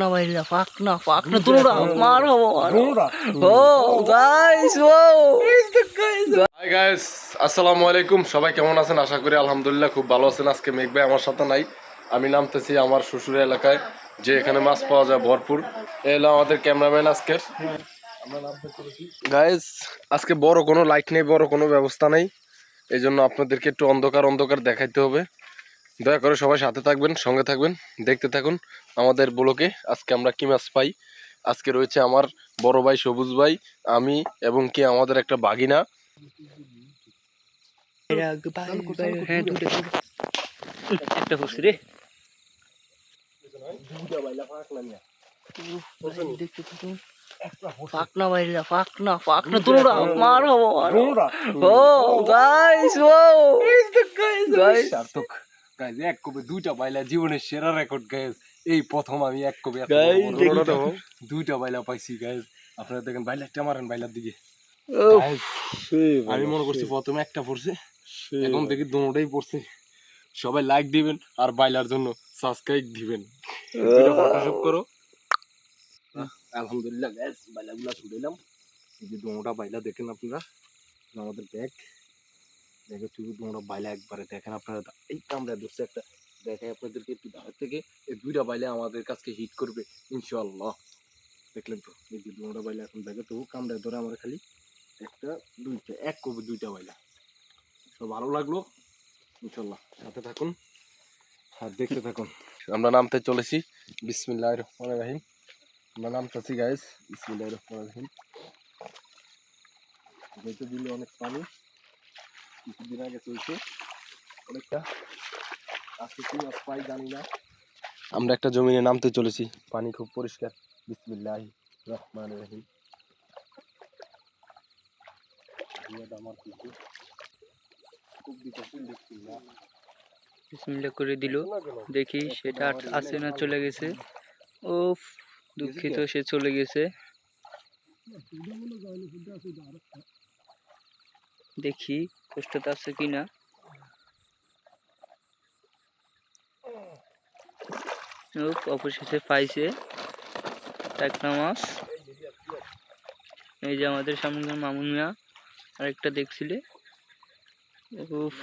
না বাইলা ফাক না ফাক না তোরা মারো মারো ও গাইস ও হাই গাইস আসসালামু আলাইকুম সবাই কেমন আছেন আশা করি আলহামদুলিল্লাহ খুব ভালো আছেন আজকে মেঘ ভাই আমার সাথে নাই আমি নামতেছি আমার শ্বশুরের এলাকায় যে এখানে মাছ পাওয়া যায় ভরপুর এ হলো আমাদের ক্যামেরাম্যান আজকের গাইস আজকে বড় কোনো লাইট নেই বড় কোনো ব্যবস্থা নেই এই জন্য আপনাদেরকে একটু অন্ধকার অন্ধকার দেখাইতে হবে দয়া করে সবাই সাথে থাকবেন, সঙ্গে থাকবেন, দেখতে থাকুন আমাদের ব্লকে। আজকে আমরা কি মাছ পাই? আজকে রয়েছে আমার বড় ভাই সবুজ ভাই, আমি এবং কি? আমাদের একটা বাগিনা। হ্যাঁ সার্থক গাইজ এক কবে দুইটা বাইলা জীবনের সেরা রেকর্ড গাইজ এই প্রথম আমি এক কবে। দুইটা বাইলা পাইছি গাইজ আপনারা দেখেন মারেন বাইলার দিকে। আমি মনে করছি প্রথমে একটা পড়ছে এখন দেখি দুটোটাই পড়ছে। সবাই লাইক দিবেন আর বাইলার জন্য সাবস্ক্রাইব দিবেন। ফটোশপ করো। আলহামদুলিল্লাহ গাইজ বাইলাগুলা ছুটাইলাম এই যে দুটা বাইলা দেখেন আপনারা। আমাদের ব্যাগ ব্যাগের শুধু দুটা বাইলা একবারে দেখেন আপনারা এই কামড়া ধরছে একটা, দেখাই আপনাদেরকে একটু ধার থেকে, এই দুইটা বাইলে আমাদের কাছকে হিট করবে ইনশাল্লাহ দেখলেন তো? এই যে বাইলা এখন দেখে তবু কামড়া ধরে আমরা খালি একটা, দুইটা, এক কবে দুইটা বাইলা। সব ভালো লাগল ইনশাল্লাহ সাথে থাকুন আর দেখতে থাকুন। আমরা নামতে চলেছি বিসমিল্লাহ রহমান রাহিম। আমরা নামতেছি গাইস বিসমিল্লাহ রহমান রাহিম। যেতে দিলে অনেক পানি। কিছুদিন আগে চলছে। অনেকটা। আজকে কি পাই জানি না। আমরা একটা জমিনে নামতে চলেছি। পানি খুব পরিষ্কার। বিসমিল্লাহ রহমান রহিম। আমার কিছু খুব বিকশিত বিসমিল্লাহ বিসমিল্লাহ করে দিল। দেখি সেটা আছে না চলে গেছে। ও দুঃখিত সে চলে গেছে। দেখি কষ্টটা আছে কিনা। ও অবশেষে পাইছে। একটা মাছ এই যে আমাদের সামনে মামুন মিয়া আরেকটা দেখছিলে। উফ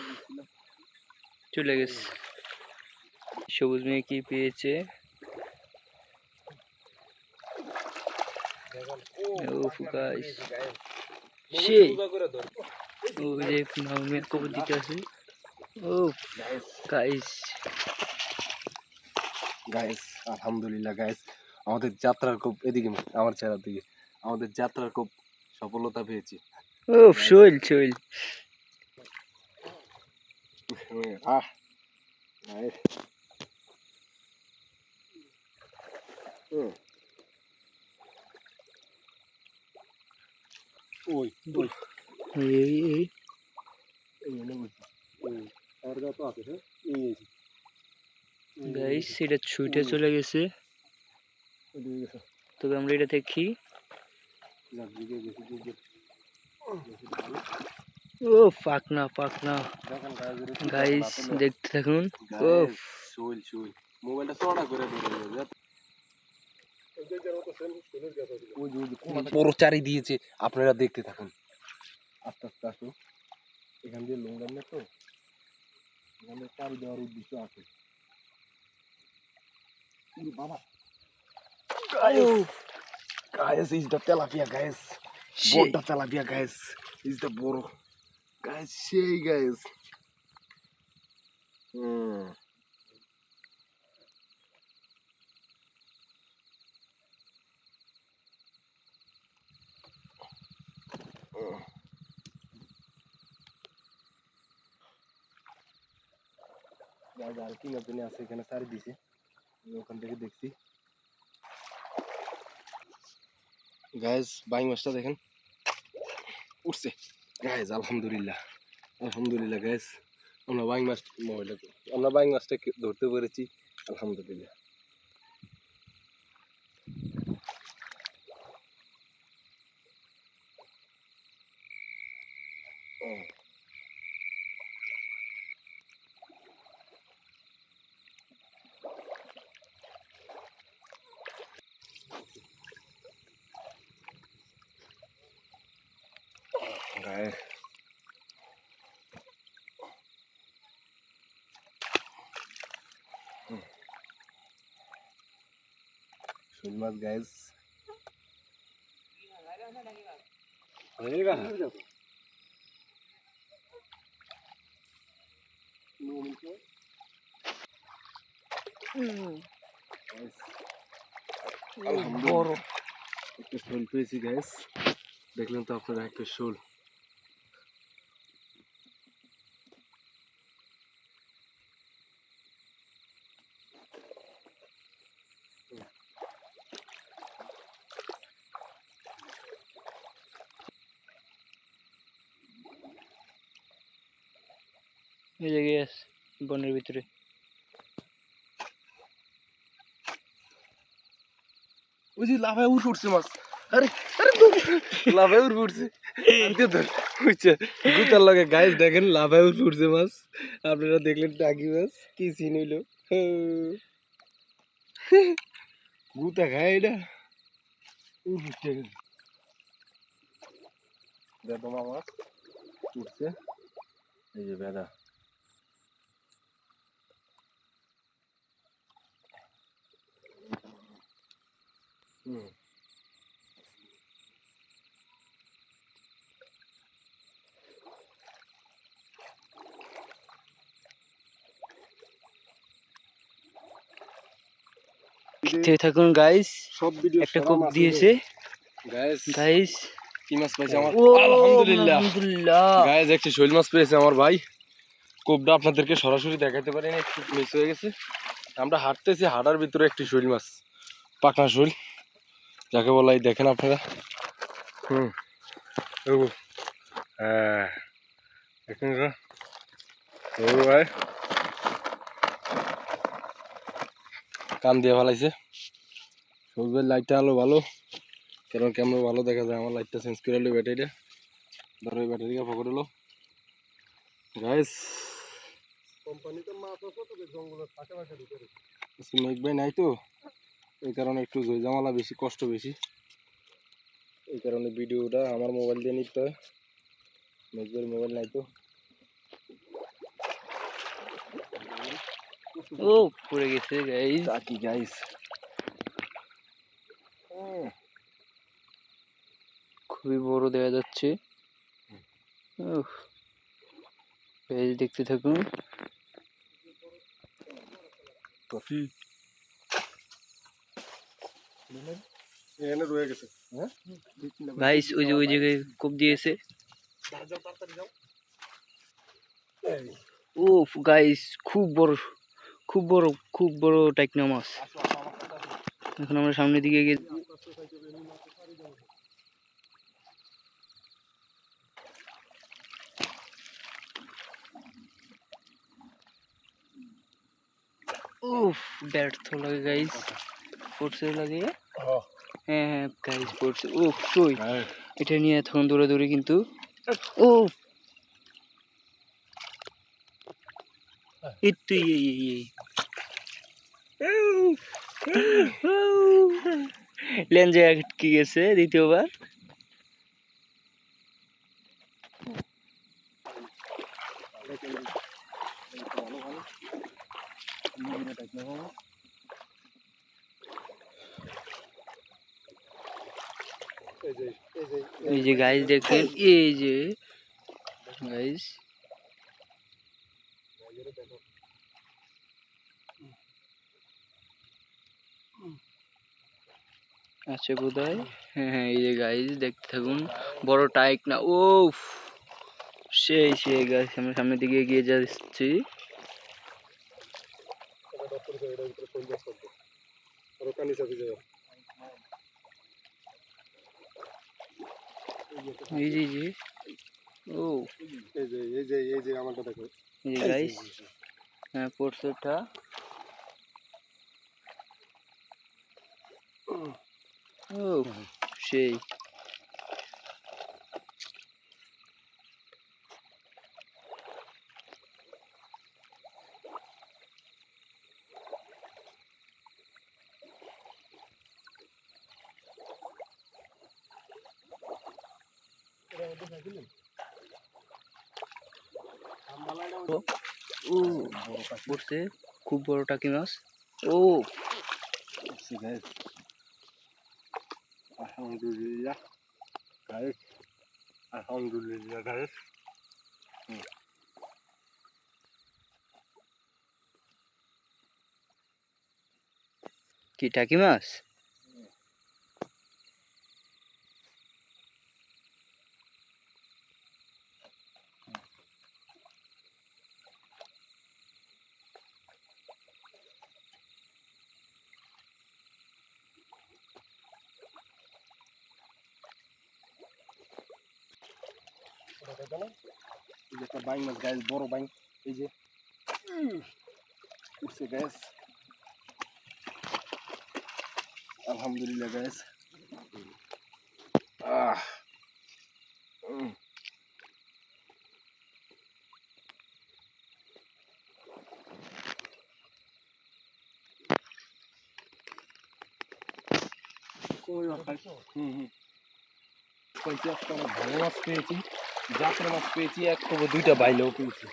চলে গেছে। সবুজ মেয়ে কি পেয়েছে? উফ গাইস সেই। ও যে কবর দিতে আছে ও গাইস গাইস আলহামদুলিল্লাহ গাইস আমাদের যাত্রার খুব এদিকে আমার চেহারার দিকে আমাদের যাত্রার খুব সফলতা পেয়েছি। ও শৈল শৈল। আহ গাইস ওই ওই। এই এই হ্যাঁ গাইস এটা ছুটে চলে গেছে তবে আমরা এটা দেখি ও পাকনা পাকনা গাইস দেখতে থাকুন ও মোবাইলটা চড়া করে ধরে চারি দিয়েছে আপনারা দেখতে থাকুন আস্তে আস্তে আসুন এখান দিয়ে লঙ্গান না তো? এখানে চারি দেওয়ার উদ্দেশ্য আছে। সেই হুম আর কি নতুন আছে এখানে সারি দিছে। ওখান থেকে দেখছি। গাইজ বাইং মাছটা দেখেন। উঠছে। গাইজ আলহামদুলিল্লাহ। আলহামদুলিল্লাহ গাইজ আমরা বাইং মাছ আমরা বাইং মাছটা ধরতে পেরেছি। আলহামদুলিল্লাহ। হ্যাঁ শোল মাছ গাইজ হয়েগা বড় একটা শোল পেয়েছি গ্যাস দেখলেন তো আপনারা একটা শোল এই জায়গায় আছে বনের ভিতরে ওই যে লাভায় উঠ উঠছে মাছ আরে আরে লাভায় উঠ উঠছে আনতে ধর বুঝছে গুতার লগে গাইস দেখেন লাভায় উঠ উঠছে মাছ আপনারা দেখলেন টাকি মাছ কি সিন হইল গুতা খায় এটা উঠ উঠছে দেখো মাছ উঠছে এই যে বেদা দেখতে থাকুন গাইস সব ভিডিও একটা কোপ দিয়েছে। গাইস গাইস কি মাছ পাইছে আমার? আলহামদুলিল্লাহ। আলহামদুলিল্লাহ। গাইস একটি শৈল মাছ পেয়েছে আমার ভাই। কোপটা আপনাদেরকে সরাসরি দেখাতে পারিনি একটু মিস হয়ে গেছে। আমরা হাঁটতেছি হাঁটার ভিতরে একটি শৈল মাছ পাকনা শৈল। যাকে বলা এই দেখেন আপনারা। হুম। হ্যাঁ দেখেন ভাই। কান দিয়ে ফেলাইছে। সবুজের লাইটটা আলো ভালো। কারণ ক্যামেরা ভালো দেখা যায়? আমার লাইটটা চেঞ্জ করে হলো ব্যাটারিটা ধরো ব্যাটারিটা পকড় হলো। গাইস মাছ আছে তো জঙ্গলের ফাঁকে ফাঁকে ঢুকে মেঘ ভাই নাই তো? এই কারণে একটু জয়জামালা বেশি কষ্ট বেশি। এই কারণে ভিডিওটা আমার মোবাইল দিয়ে নিতে হয়। মেঘবের মোবাইল নাই তো। ও পড়ে গেছে গাইস কি গাইস খুবই বড় দেখা যাচ্ছে। দেখতে থাকুন। কফি এখানে রয়ে গেছে। হ্যাঁ? গাইস ওই যে ওই জায়গায় কোপ দিয়েছে। ও গাইস খুব বড় খুব বড় খুব বড় টাইকনা মাছ। এখন আমরা সামনের দিকে গিয়ে উফ ব্যর্থ লাগে গাইস পড়ছে লাগে? হ্যাঁ হ্যাঁ গাইস পড়ছে উফ সই এটা নিয়ে এতক্ষণ দৌড়াদৌড়ি কিন্তু। ও একটু লেঞ্জে আটকে গেছে দ্বিতীয়বার। এই যে গাইজ দেখেন, এই যে গাইস আচ্ছা বোধহয়? হ্যাঁ হ্যাঁ এই যে গাইজ দেখতে থাকুন। বড় টাইক না ও সেই সেই গাইস আমরা সামনের দিকে এগিয়ে যাচ্ছি। এই যে এই যে ও। এই যে এই যে এই যে আমারটা দেখো এই যে গাইস হ্যাঁ ও সেই। ও পড়ছে খুব বড় টাকি মাছ। ও। আলহামদুলিল্লাহ গাইস আলহামদুলিল্লাহ গাইস কি টাকি মাছ? বড় বাইং এই যে উঠছে গাইস আলহামদুলিল্লাহ গাইস আহ উম। হুম হুম কইতে একটা অনেক ভালো মাছ পেয়েছি জাতের মাছ পেয়েছি এক কবে দুইটা বাইলেও পেয়েছি।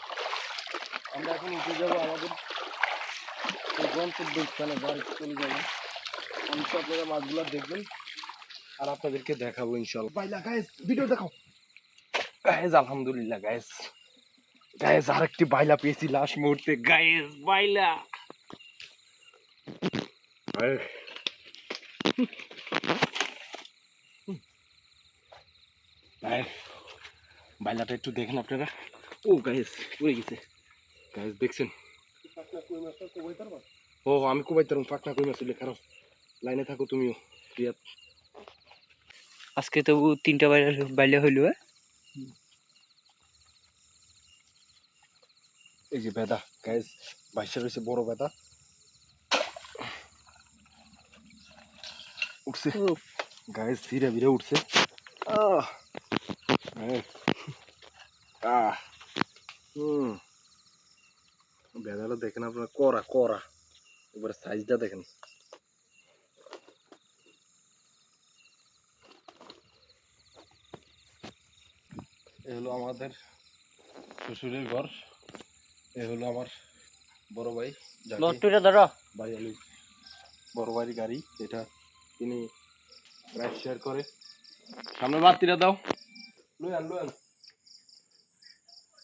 আমরা এখন উঠে যাব আমাদের গন্তব্য স্থানে বাড়ি চলে যাব। অবশ্যই আপনারা মাছগুলো দেখবেন আর আপনাদেরকে দেখাবো ইনশাল্লাহ বাইলা গায়েস ভিডিও দেখো গায়েস আলহামদুলিল্লাহ গায়েস গায়েস আরেকটি বাইলা পেয়েছি লাস্ট মুহূর্তে। গায়েস বাইলা। গায়েস বাইলাটা একটু দেখেন আপনারা। ও গায়েস পড়ে গেছে। গায়েস দেখছেন? ও আমি কুবাই তারম পাকনা কই মাছ খারাপ। লাইনে থাকো তুমিও রিয়াদ আজকে তবু তিনটা বাইরে বাইলে হইল হ্যাঁ? এই যে বেদা গায়েস বাইশে রয়েছে বড় বেদা। উঠছে। ও গায়েস ধীরে ধীরে উঠছে। আহ। গায়েস। আহ হুম। দেখেন আপনারা করা করা এবার সাইজটা দেখেন। এ হলো আমাদের শ্বশুরের ঘর। এ হলো আমার বড় ভাই যাকে লট্টুটা ধরো। ভাই আলু বড় ভাইয়ের গাড়ি। এটা তিনি রাইড শেয়ার করে। সামনে বাতিটা দাও। লুয়ান লুয়ান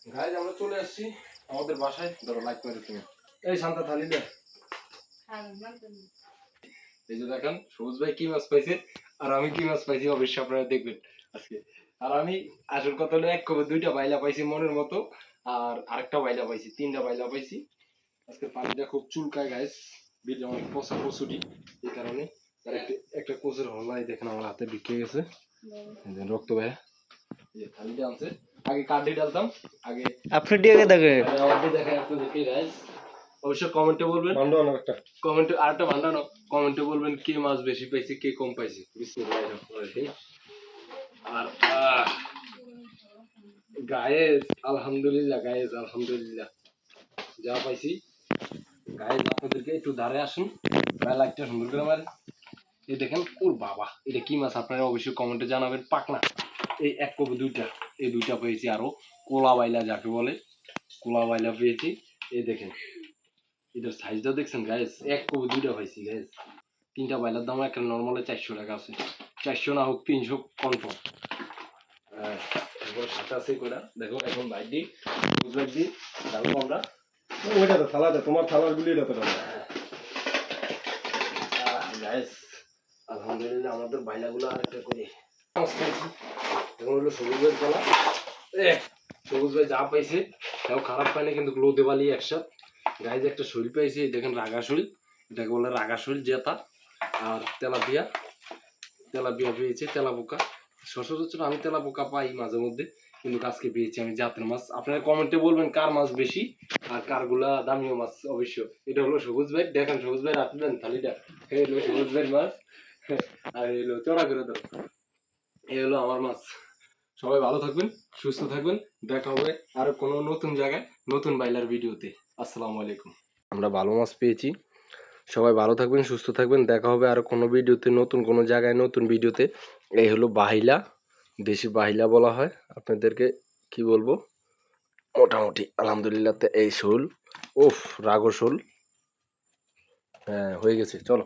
গাইজ আমরা চলে আসছি আমাদের বাসায়। ধরো লাইক মেরে তুমি। এই শান্তা থালি দে। এই যে দেখেন সবুজ ভাই কি মাছ পাইছে? আর আমি কি মাছ পাইছি অবশ্যই আপনারা দেখবেন আজকে। আর আমি আসল কথা হলো এক কবে দুইটা বাইলা পাইছি মনের মতো আর আরেকটা বাইলা পাইছি তিনটা বাইলা পাইছি। আজকে পানিটা খুব চুলকায় গাইস বিলটা অনেক পচা কচুরি এই কারণে। আর একটা একটা কোচের হলাই দেখেন আমার হাতে বিকে গেছে। রক্ত ভাইয়া। এই যে থালিটা আনছে। আগে কার্ডে ডালতাম আগে আপনি দিয়ে দেখে আবার দেখাই আপনাদেরকে গাইস অবশ্যই কমেন্টে বলবেন একটা। কমেন্টে আরেকটা বান্ধানো কমেন্টে বলবেন কে মাছ বেশি পাইছে কে কম পাইছে। বিসমিল্লাহির রহমানির রহিম। আর গায়েস আলহামদুলিল্লাহ গায়েস আলহামদুলিল্লাহ। যা পাইছি। গায়েস আপনাদেরকে একটু ধারে আসুন। গায়ে লাইটটা সুন্দর করে মারেন। এই দেখেন ওর বাবা এটা কি মাছ? আপনারা অবশ্যই কমেন্টে জানাবেন। পাকনা। এই এক কপি দুইটা এই দুইটা পেয়েছি আরও। কোলা বাইলা যাকে বলে কোলা বাইলা পেয়েছি। এই দেখেন এটার সাইজটা দেখছেন গাইস এক কবি দুইটা পাইছি গাইস তিনটা বাইলার দাম একটা নর্মালে চারশো টাকা আছে। চারশো না হোক তিনশো কনফার্ম সাথে আছে দেখো এখন বাইক দিই আমরা ওইটা তো থালাটা তোমার থালার গুলি এটা তো গাইস আলহামদুলিল্লাহ আমাদের বাইলাগুলো আরেকটা করি। এখন হলো সবুজ ভাইয়ের পালা সবুজ ভাই যা পাইছে, তাও খারাপ পায়নি কিন্তু লোদে বালি একসাথ। গাইজ একটা শৈল পাইছি দেখেন রাগা শৈল এটাকে বলে রাগা শৈল জেতা আর তেলাপিয়া। তেলাপিয়া পেয়েছে, তেলাপোকা। সচরাচর আমি তেলাপোকা পাই মাঝে মধ্যে, কিন্তু আজকে পেয়েছি আমি জাতের মাছ। আপনারা কমেন্টে বলবেন কার মাছ বেশি আর কারগুলা দামিও মাছ অবশ্য। এটা হলো সবুজ ভাই, দেখেন সবুজ ভাই রাখবেন থালিটা হলো সবুজ ভাইয়ের মাছ। আর এই হলো চড়া করে দাও। এই হলো আমার মাছ। সবাই ভালো থাকবেন, সুস্থ থাকবেন। দেখা হবে আরও কোনো নতুন জায়গায়, নতুন বাইলার ভিডিওতে। আসসালামু আলাইকুম। আমরা ভালো মাছ পেয়েছি। সবাই ভালো থাকবেন, সুস্থ থাকবেন। দেখা হবে আরও কোনো ভিডিওতে, নতুন কোনো জায়গায়, নতুন ভিডিওতে। এই হলো বাহিলা, দেশি বাহিলা বলা হয়। আপনাদেরকে কি বলব? মোটামুটি আলহামদুলিল্লাহতে এই শোল ওফ রাগো শোল। হ্যাঁ হয়ে গেছে, চলো।